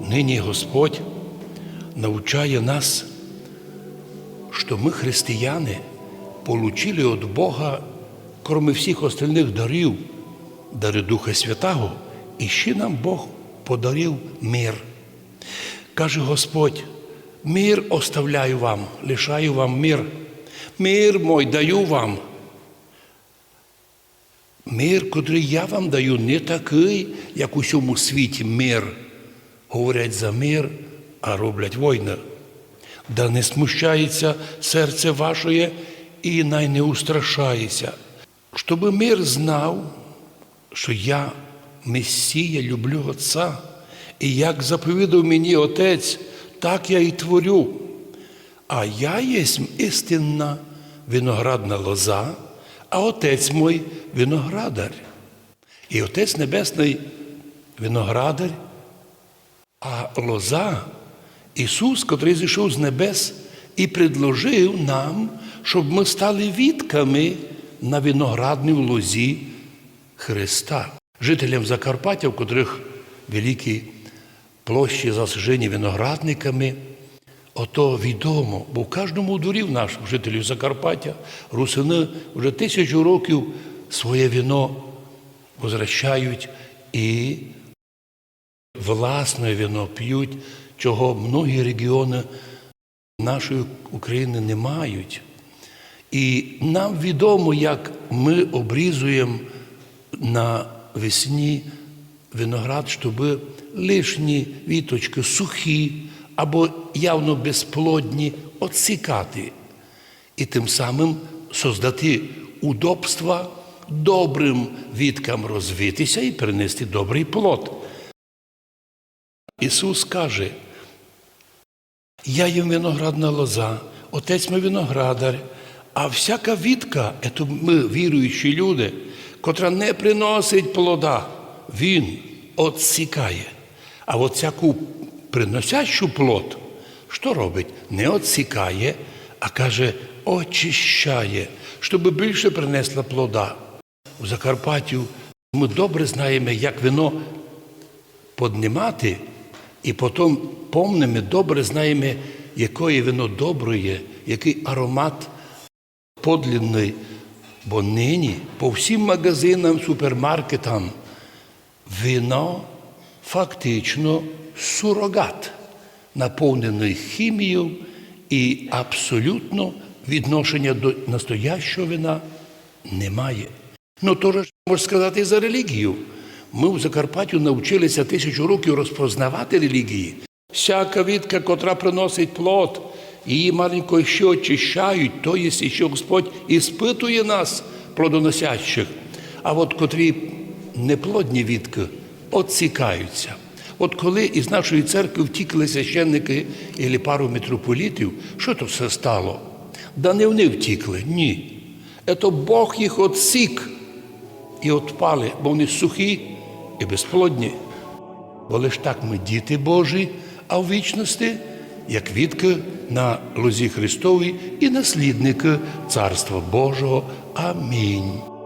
нині Господь навчає нас, що ми, християни, получили від Бога, крім всіх остальних дарів, дари Духа Святого, і ще нам Бог подарив мир. Каже Господь, мир оставляю вам, лишаю вам мир. Мир мой даю вам. Мир, котрий я вам даю, не такий, як у всьому світі мир. Говорять за мир, а роблять війни. Да не смущається серце вашої і най не устрашається. Щоби мир знав, що я, Месія, люблю Отця, і як заповідав мені Отець, так я і творю. А я єсмь істинна виноградна лоза, а Отець мой виноградар. І Отець Небесний виноградар, а лоза Ісус, котрий зійшов з небес і предложив нам, щоб ми стали відками на виноградній лозі Христа. Жителям Закарпаття, в котрих великі площі засажені виноградниками, ото відомо, бо в кожному дворі в наших жителів Закарпаття русини вже тисячу років своє вино возвращають і власне вино п'ють, чого многі регіони нашої України не мають. І нам відомо, як ми обрізуємо на весні виноград, щоб лишні віточки сухі або явно безплодні отсікати і тим самим создати удобства добрим віткам розвитися і принести добрий плод. Ісус каже, я їм виноградна лоза, отець мій виноградар, а всяка вітка, це ми віруючі люди, котра не приносить плода, Він отсікає. А от всяку приносящу плод, що робить? Не отсікає, а каже, очищає, щоб більше принесла плода. У Закарпаттю ми добре знаємо, як вино поднімати, і потім помнимо, добре знаємо, якої вино добре, який аромат подлинний. Бо нині по всім магазинам, супермаркетам вино фактично сурогат, наповнений хімією і абсолютно відношення до настоящого вина немає. Ну, то ж можна сказати і за релігію. Ми в Закарпаттю навчилися тисячу років розпознавати релігії. Всяка вітка, котра приносить плод, її маленько ще очищають, то є, що Господь іспитує нас, плодоносящих. А от котрі неплодні вітки отсікаються. От коли із нашої церкви втікли священники і пару митрополітів, що то все стало? Да не вони втікли, ні. Це Бог їх отсік і отпали, бо вони сухі і безплодні. Бо лиш так ми діти Божі, а в вічності, як відки на лозі Христовій і наслідники Царства Божого. Амінь.